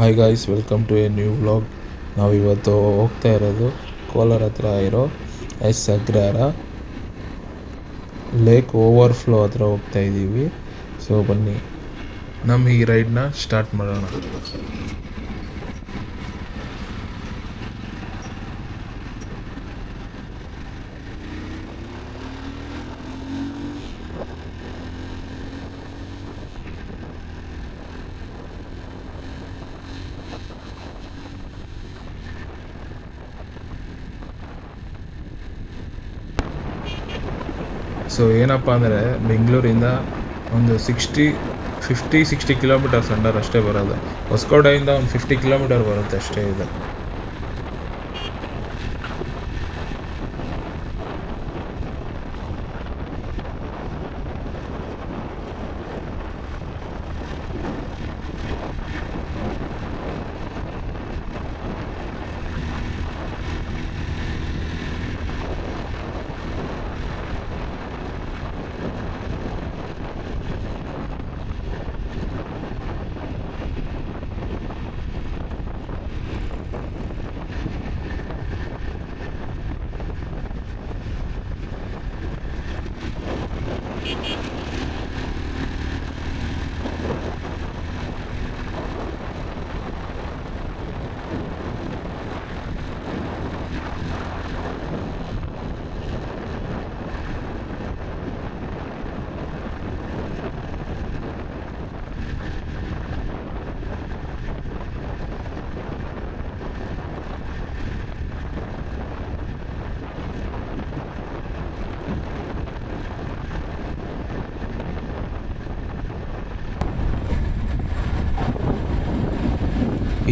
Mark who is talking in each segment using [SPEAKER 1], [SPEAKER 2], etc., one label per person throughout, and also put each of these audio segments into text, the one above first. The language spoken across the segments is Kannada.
[SPEAKER 1] Hi guys welcome to a new vlog ನಾವಿವತ್ತು ಹೋಗ್ತಾ ಇರೋದು ಕೋಲಾರ ಹತ್ರ ಇರೋ ಎಸ್ ಅಗ್ರಹಾರ ಲೇಕ್ ಓವರ್ಫ್ಲೋ ಹತ್ರ ಹೋಗ್ತಾ ಇದ್ದೀವಿ ಸೊ ಬನ್ನಿ ನಮ್ಮ ಈ ರೈಡ್ನ ಸ್ಟಾರ್ಟ್ ಮಾಡೋಣ. ಸೊ ಏನಪ್ಪ ಅಂದರೆ ಬೆಂಗಳೂರಿಂದ ಒಂದು sixty fifty sixty kilometres under ಅಷ್ಟೇ ಬರೋದು. ಹೊಸಕೋಟೆಯಿಂದ ಒಂದು ಫಿಫ್ಟಿ ಕಿಲೋಮೀಟರ್ ಬರುತ್ತೆ ಅಷ್ಟೇ ಇದೆ.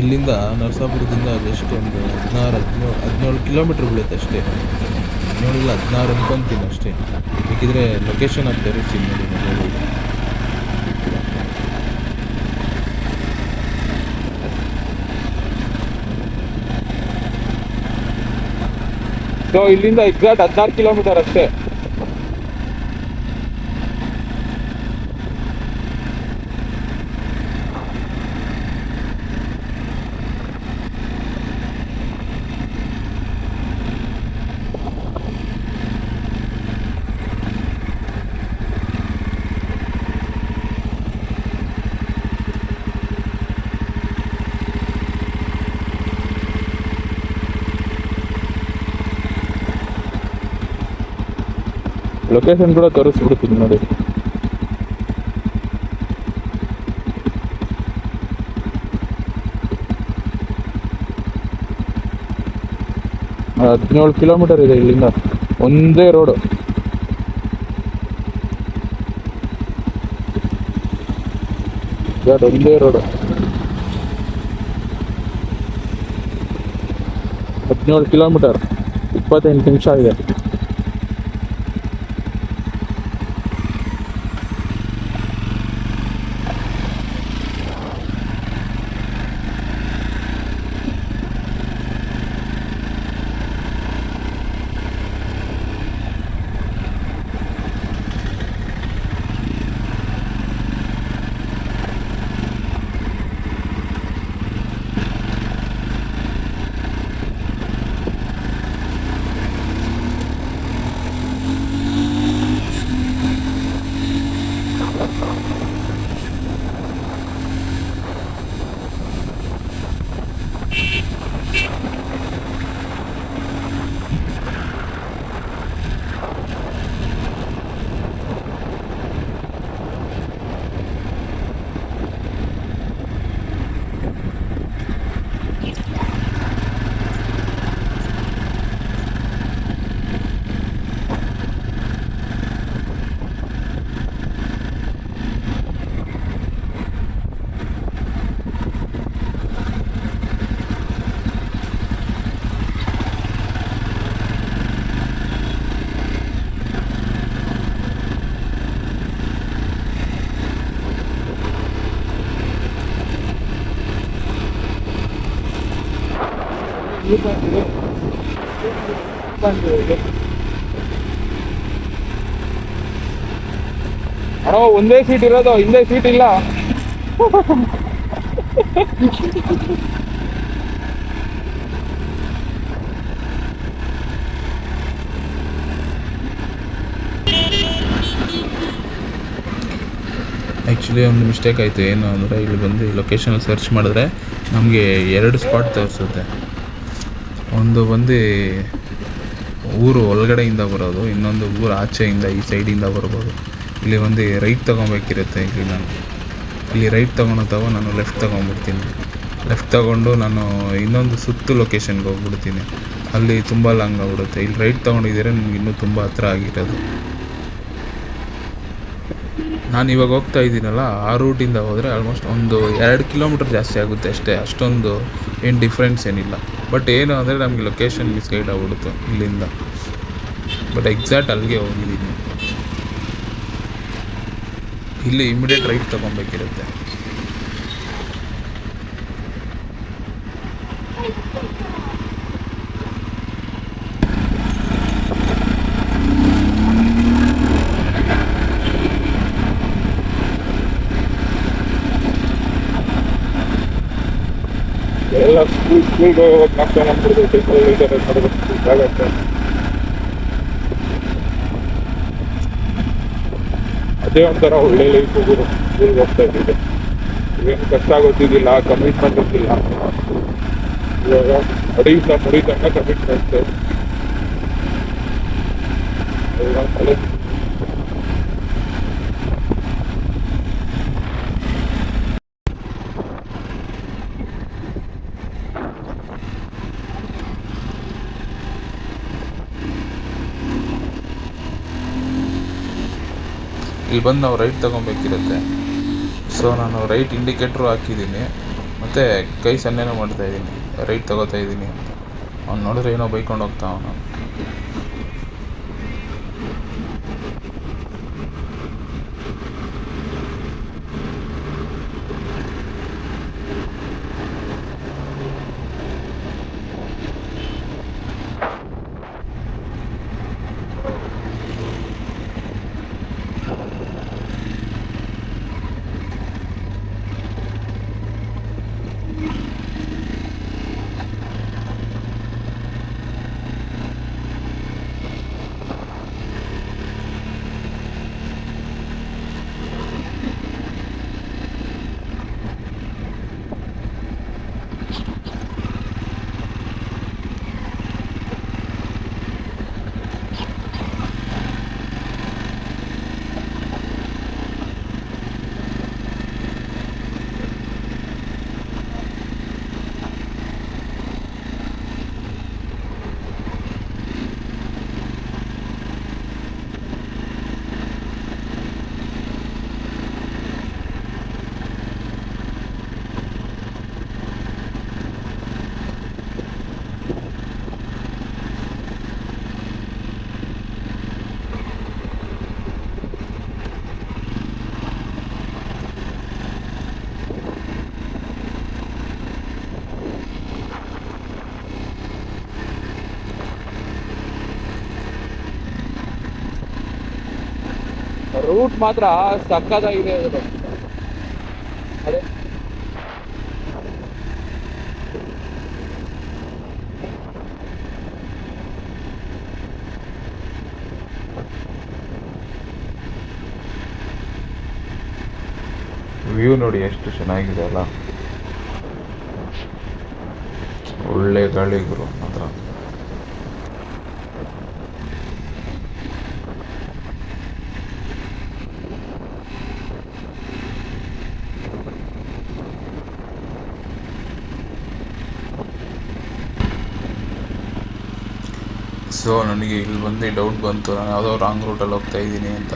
[SPEAKER 1] ಇಲ್ಲಿಂದ ನರಸಾಪುರದಿಂದ ಅದೆಷ್ಟು ಒಂದು ಹದಿನಾರು, ಹದಿನೇಳು ಹದಿನೇಳು ಕಿಲೋಮೀಟ್ರ್ ಬೀಳುತ್ತೆ ಅಷ್ಟೇ. ಹದಿನೇಳಿಲ್ಲ ಹದಿನಾರು ಅನ್ಕೊಂತೀನಿ ಅಷ್ಟೇ. ಬೇಕಿದ್ರೆ ಲೊಕೇಶನ್ ಅದು ತೋರಿಸ್ತೀನಿ ನೋಡಿ ಮೊಬೈಲ್
[SPEAKER 2] ಸೊ ಇಲ್ಲಿಂದ ಎಕ್ಸಾಕ್ಟ್ ಹದಿನಾರು ಕಿಲೋಮೀಟರ್ ಅಷ್ಟೇ. ಲೊಕೇಶನ್ ಕೂಡ ತೋರಿಸ್ಬಿಡ್ತೀನಿ ನೋಡಿ. ಹದಿನೇಳು ಕಿಲೋಮೀಟರ್ ಇದೆ ಇಲ್ಲಿಂದ. ಒಂದೇ ರೋಡು ಒಂದೇ ರೋಡು ಹದಿನೇಳು ಕಿಲೋಮೀಟರ್ ಇಪ್ಪತ್ತೆಂಟು ನಿಮಿಷ ಇದೆ. ಅಣ್ಣ, ಒಂದೇ ಸೀಟ್ ಇರೋದು, ಹಿಂದೆ ಸೀಟ್ ಇಲ್ಲ.
[SPEAKER 1] ಆ್ಯಕ್ಚುಲಿ ಒಂದು ಮಿಸ್ಟೇಕ್ ಆಯಿತು. ಏನು ಅಂದರೆ, ಇಲ್ಲಿ ಬಂದು ಲೊಕೇಶನಲ್ಲಿ ಸರ್ಚ್ ಮಾಡಿದ್ರೆ ನಮಗೆ ಎರಡು ಸ್ಪಾಟ್ ತೋರಿಸುತ್ತೆ. ಒಂದು ಬಂದು ಊರು ಒಳಗಡೆಯಿಂದ ಬರೋದು, ಇನ್ನೊಂದು ಊರು ಆಚೆಯಿಂದ ಈ ಸೈಡಿಂದ ಬರ್ಬೋದು. ಇಲ್ಲಿ ಒಂದು ರೈಟ್ ತೊಗೊಬೇಕಿರುತ್ತೆ ಇಲ್ಲಿ ನಾನು. ಇಲ್ಲಿ ರೈಟ್ ತೊಗೊಳೋ ತಗೋ ನಾನು ಲೆಫ್ಟ್ ತೊಗೊಂಡ್ಬಿಡ್ತೀನಿ ಲೆಫ್ಟ್ ತೊಗೊಂಡು ನಾನು ಇನ್ನೊಂದು ಸುತ್ತು ಲೊಕೇಶನ್ಗೆ ಹೋಗ್ಬಿಡ್ತೀನಿ. ಅಲ್ಲಿ ತುಂಬ ಲಾಂಗ್ ಆಗ್ಬಿಡುತ್ತೆ. ಇಲ್ಲಿ ರೈಟ್ ತೊಗೊಂಡಿದ್ದೀರಾ, ನಿಮ್ಗೆ ಇನ್ನೂ ತುಂಬ ಹತ್ರ ಆಗಿರೋದು. ನಾನು ಇವಾಗ ಹೋಗ್ತಾ ಇದ್ದೀನಲ್ಲ, ಆ ರೂಟಿಂದ ಹೋದರೆ ಆಲ್ಮೋಸ್ಟ್ ಒಂದು ಎರಡು ಕಿಲೋಮೀಟ್ರ್ ಜಾಸ್ತಿ ಆಗುತ್ತೆ ಅಷ್ಟೇ. ಅಷ್ಟೊಂದು ಏನು ಡಿಫ್ರೆನ್ಸ್ ಏನಿಲ್ಲ. ಬಟ್ ಏನು ಅಂದರೆ ನಮಗೆ ಲೊಕೇಶನ್ ಮಿಸ್ಗೈಡ್ ಆಗ್ಬಿಡುತ್ತೆ ಇಲ್ಲಿಂದ. ಬಟ್ ಎಕ್ಸಾಕ್ಟ್ ಅಲ್ಲಿಗೆ ಹೋಗಿದ್ದೀನಿ. ಇಲ್ಲಿ ಇಮಿಡಿಯೇಟ್ ರೈಟ್ ತೊಗೊಬೇಕಿರುತ್ತೆ.
[SPEAKER 2] ನಾಷ್ಟ ಮಾಡ್ಬಿಡ್ಬೇಕು ಇದ್ದಾರೆ ಆಗುತ್ತೆ ಅದೇ ಒಂಥರ ಒಳ್ಳೆ ಲೈಫ್ ಸ್ಕೂಲ್ಗೆ ಹೋಗ್ತಾ ಇದ್ದಿದೆ ಏನು ಕಷ್ಟ ಗೊತ್ತಿದ್ದಿಲ್ಲ ಕಮಿಟ್ಮೆಂಟ್ ಇದ್ದಿಲ್ಲ ಇವಾಗ ಅಡಿಯಿಂದ ಮುಡಿತಂಗ ಕಮಿಟ್ಮೆಂಟ್
[SPEAKER 1] ಇಲ್ಲಿ ಬಂದು ನಾವು ರೈಟ್ ತೊಗೊಬೇಕಿರುತ್ತೆ ಸೊ ನಾನು ರೈಟ್ ಇಂಡಿಕೇಟ್ರು ಹಾಕಿದ್ದೀನಿ. ಮತ್ತು ಕೈ ಸನ್ನೆನೂ ಮಾಡ್ತಾಯಿದ್ದೀನಿ ರೈಟ್ ತೊಗೋತಾ ಅಂತ ಅವ್ನು ನೋಡಿದ್ರೆ ಏನೋ ಬೈಕೊಂಡು ಹೋಗ್ತಾ ಅವನು
[SPEAKER 2] ರೂಟ್ ಮಾತ್ರ ಸಕ್ಕದಾಗಿದೆ ಅದು. ಅದೇ.
[SPEAKER 1] ವ್ಯೂ ನೋಡಿ ಎಷ್ಟು ಚೆನ್ನಾಗಿದೆ ಅಲ್ಲ. ಒಳ್ಳೆ ಗಾಳಿ ಗುರು ಮಾತ್ರ. ಸೊ ನನಗೆ ಇಲ್ಲಿ ಬಂದು ಡೌಟ್ ಬಂತು. ನಾನು ಯಾವುದೋ ರಾಂಗ್ ರೂಟಲ್ಲಿ ಹೋಗ್ತಾ ಇದ್ದೀನಿ ಅಂತ.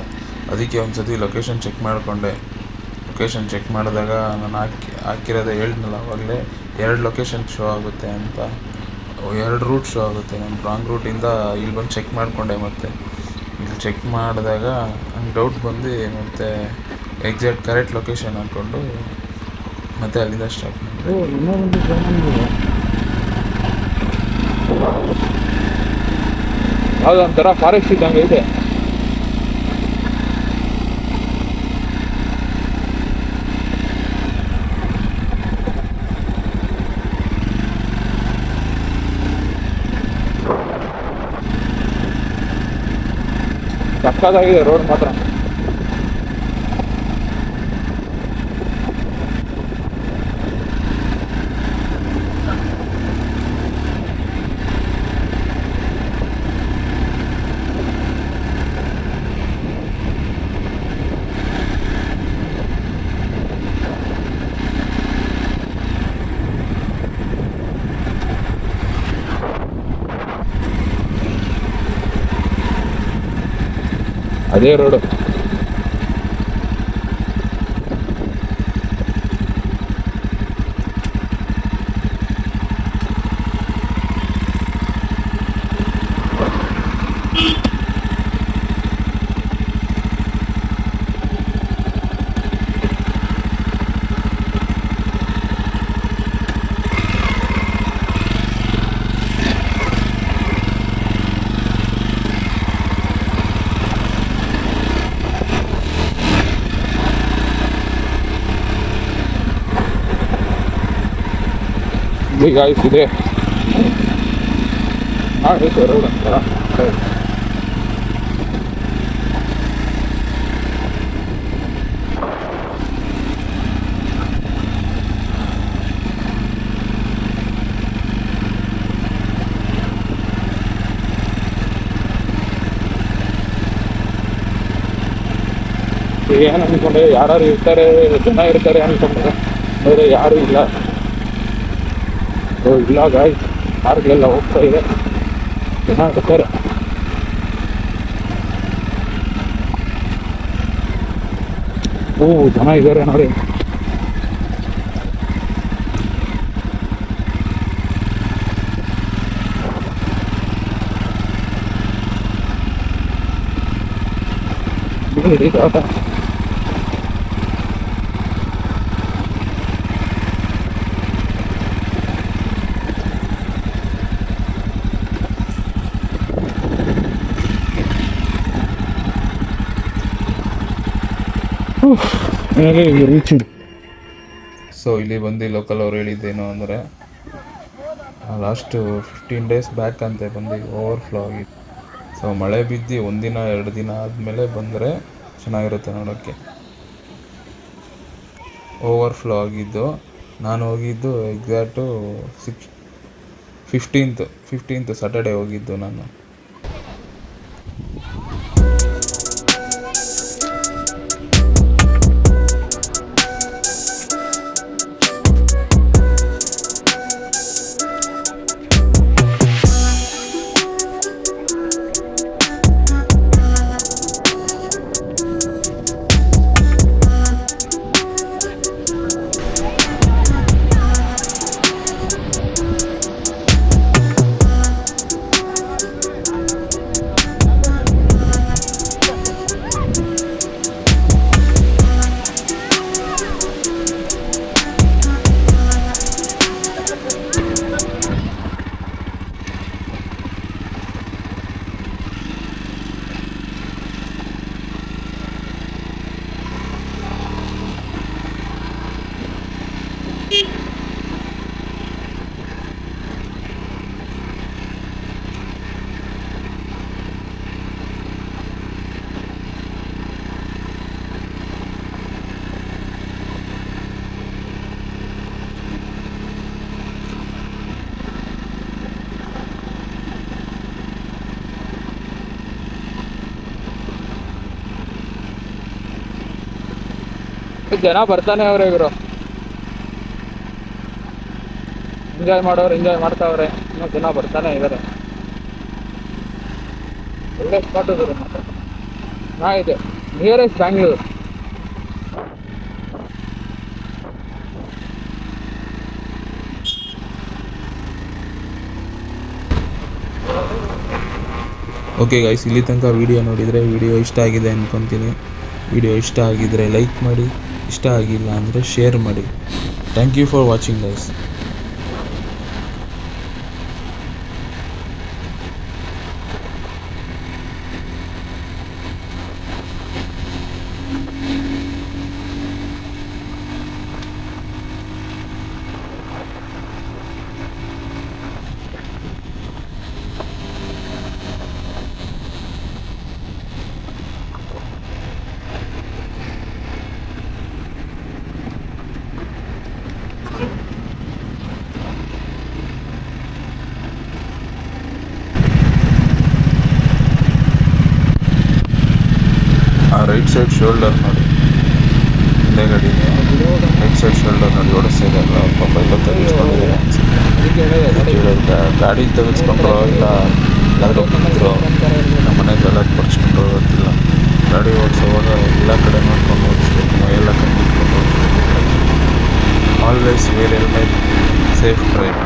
[SPEAKER 1] ಅದಕ್ಕೆ ಒಂದು ಸತಿ ಲೊಕೇಶನ್ ಚೆಕ್ ಮಾಡಿಕೊಂಡೆ. ಲೊಕೇಶನ್ ಚೆಕ್ ಮಾಡಿದಾಗ ನಾನು ಹಾಕಿ, ಹಾಕಿರೋದೇ ಹೇಳಿದ್ನಲ್ಲ ಆವಾಗಲೇ ಎರಡು ಲೊಕೇಶನ್ ಶೋ ಆಗುತ್ತೆ ಅಂತ. ಎರಡು ರೂಟ್ ಶೋ ಆಗುತ್ತೆ. ನಾನು ರಾಂಗ್ ರೂಟಿಂದ ಇಲ್ಲಿ ಬಂದು ಚೆಕ್ ಮಾಡಿಕೊಂಡೆ ಮತ್ತೆ. ಇಲ್ಲಿ ಚೆಕ್ ಮಾಡಿದಾಗ ನಂಗೆ ಡೌಟ್ ಬಂದು ಮತ್ತೆ ಎಕ್ಸಾಕ್ಟ್ ಕರೆಕ್ಟ್ ಲೊಕೇಶನ್ ಹಾಕ್ಕೊಂಡು ಮತ್ತೆ ಅಲ್ಲಿಂದ ಸ್ಟಾರ್ಟ್ ಮಾಡಿದೆ.
[SPEAKER 2] ಯಾವುದೊಂಥರ ಫಾರೆಸ್ಟ್ ಇದ್ದಂಗೆ ಇದೆ. ಸಕ್ಕದಾಗಿದೆ ರೋಡ್ ಮಾತ್ರ. ಅದೇ ರೋಡು ಈಗ ಇದೆ ಹಾಗೆ ರೋಡ್ ಅಂತಾರ ಏನು ಅನ್ಕೊಂಡೆ ಯಾರು ಇರ್ತಾರೆ ಜನ ಇರ್ತಾರೆ ಅನ್ಕೊಂಡೆ ಆದರೆ ಯಾರು ಇಲ್ಲ ಓ ಇಲ್ಲ ಗಾಯ್ ಕಾರ್ಗಳೆಲ್ಲ ಹೋಗ್ತಾ ಇದೆ ಜನ ಇರ್ತಾರೆ ಓ ಜನ ಇದ್ದಾರೆ ನೋಡಿ ಬಿಡಿ ತೋಟ
[SPEAKER 1] ಸೊ ಇಲ್ಲಿ ಬಂದು ಲೋಕಲ್ ಅವ್ರು ಹೇಳಿದ್ದೇನು ಅಂದರೆ ಲಾಸ್ಟು ಫಿಫ್ಟೀನ್ ಡೇಸ್ ಬ್ಯಾಕ್ ಅಂತೆ ಬಂದು ಓವರ್ಫ್ಲೋ ಆಗಿತ್ತು. ಸೊ ಮಳೆ ಬಿದ್ದು ಒಂದಿನ ಎರಡು ದಿನ ಆದಮೇಲೆ ಬಂದರೆ ಚೆನ್ನಾಗಿರುತ್ತೆ ನೋಡೋಕ್ಕೆ. ಓವರ್ಫ್ಲೋ ಆಗಿದ್ದು, ನಾನು ಹೋಗಿದ್ದು exact six fifteenth fifteenth Saturday ಹೋಗಿದ್ದು ನಾನು.
[SPEAKER 2] ಜನ ಬರ್ತಾನೆ ಅವ್ರೆ ಇವರು. ಎಂಜಾಯ್ ಮಾಡೋರು ಎಂಜಾಯ್ ಮಾಡ್ತಾವ್ರೆ. ಇನ್ನೂ ಜನ ಬರ್ತಾನೆ ಇದಾರೆ. ಒಳ್ಳೆ ಸ್ಪಾಟ್ ಇದ್ರು ಚೆನ್ನಾಗಿದೆ ನಿಯರೆಸ್ಟ್ ಬ್ಯಾಂಗ್ಳೂರು
[SPEAKER 1] ಓಕೆ ಗೈಸ್ ಇಲ್ಲಿ ತನಕ ವಿಡಿಯೋ ನೋಡಿದರೆ ವಿಡಿಯೋ ಇಷ್ಟ ಆಗಿದೆ ಅಂದ್ಕೊತೀನಿ ವಿಡಿಯೋ ಇಷ್ಟ ಆಗಿದ್ದರೆ ಲೈಕ್ ಮಾಡಿ. ಇಷ್ಟ ಆಗಿಲ್ಲ ಅಂದರೆ ಶೇರ್ ಮಾಡಿ. Thank you for watching guys right side shoulder ನೋಡಿ. ಹಿಂದೆ ಗಾಡಿ. ರೈಟ್ ಸೈಡ್ ಶೋಲ್ಡರ್ ನೋಡಿ ಓಡಿಸ್ತಿದ್ದಲ್ಲ ಅವ್ರ ಪಾಪ ಎಲ್ಲ ತೆಗೆಸ್ಕೊಂಡಿದ್ದಾರೆ. ಗಾಡಿ ತೆಗೆಸ್ಕೊಂಡ್ರು ಇಲ್ಲ, ಎಲ್ಲಾದ್ರೂ ಬಿದ್ರು ನಮ್ಮ ಮನೆಗೆಲ್ಲ ಪಡಿಸ್ಕೊಂಡು ಗೊತ್ತಿಲ್ಲ. ಗಾಡಿ ಓಡಿಸೋವಾಗ ಎಲ್ಲ ಕಡೆ ನೋಡ್ಕೊಂಡು ಓಡಿಸ್ಬೇಕು. ಎಲ್ಲ ಕಡೆ ನಿಂತ್ಕೊಂಡು always wear helmet safe drive